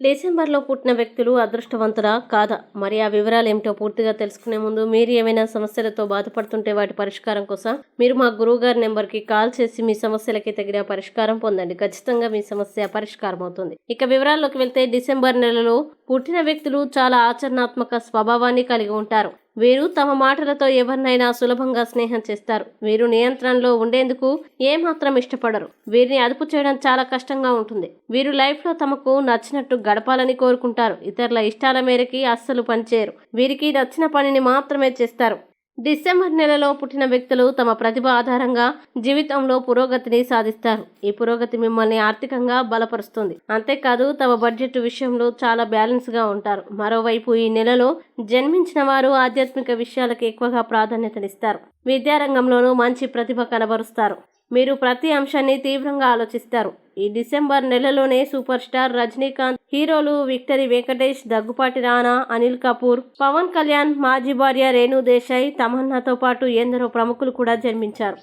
డిసెంబర్లో పుట్టిన వ్యక్తులు అదృష్టవంతులా కాదా? మరి ఆ వివరాలు ఏమిటో పూర్తిగా తెలుసుకునే ముందు మీరు ఏమైనా సమస్యలతో బాధపడుతుంటే వాటి పరిష్కారం కోసం మీరు మా గురువు గారి నెంబర్కి కాల్ చేసి మీ సమస్యలకి తగిన పరిష్కారం పొందండి. ఖచ్చితంగా మీ సమస్య పరిష్కారం అవుతుంది ఇక వివరాల్లోకి వెళ్తే డిసెంబర్ నెలలో పుట్టిన వ్యక్తులు చాలా ఆచరణాత్మక స్వభావాన్ని కలిగి ఉంటారు. వీరు తమ మాటలతో ఎవరినైనా సులభంగా స్నేహం చేస్తారు. వీరు నియంత్రణలో ఉండేందుకు ఏమాత్రం ఇష్టపడరు. వీరిని అదుపు చేయడం చాలా కష్టంగా ఉంటుంది. వీరు లైఫ్లో తమకు నచ్చినట్టు గడపాలని కోరుకుంటారు. ఇతరుల ఇష్టాల మేరకి అస్సలు పనిచేయరు. వీరికి నచ్చిన పనిని మాత్రమే చేస్తారు. డిసెంబర్ నెలలో పుట్టిన వ్యక్తులు తమ ప్రతిభ ఆధారంగా జీవితంలో పురోగతిని సాధిస్తారు. ఈ పురోగతి మిమ్మల్ని ఆర్థికంగా బలపరుస్తుంది. అంతేకాదు తమ బడ్జెట్ విషయంలో చాలా బ్యాలెన్స్గా ఉంటారు. మరోవైపు ఈ నెలలో జన్మించిన వారు ఆధ్యాత్మిక విషయాలకు ఎక్కువగా ప్రాధాన్యతనిస్తారు. విద్యారంగంలోనూ మంచి ప్రతిభ కనబరుస్తారు. మీరు ప్రతి అంశాన్ని తీవ్రంగా ఆలోచిస్తారు. ఈ డిసెంబర్ నెలలోనే సూపర్ స్టార్ రజనీకాంత్ హీరోలు విక్టరీ వెంకటేష్ దగ్గుపాటి రానా అనిల్ కపూర్ పవన్ కళ్యాణ్ మాజీ భార్య రేణు దేశాయ్ తమన్నాతో పాటు ఎందరో ప్రముఖులు కూడా జన్మించారు.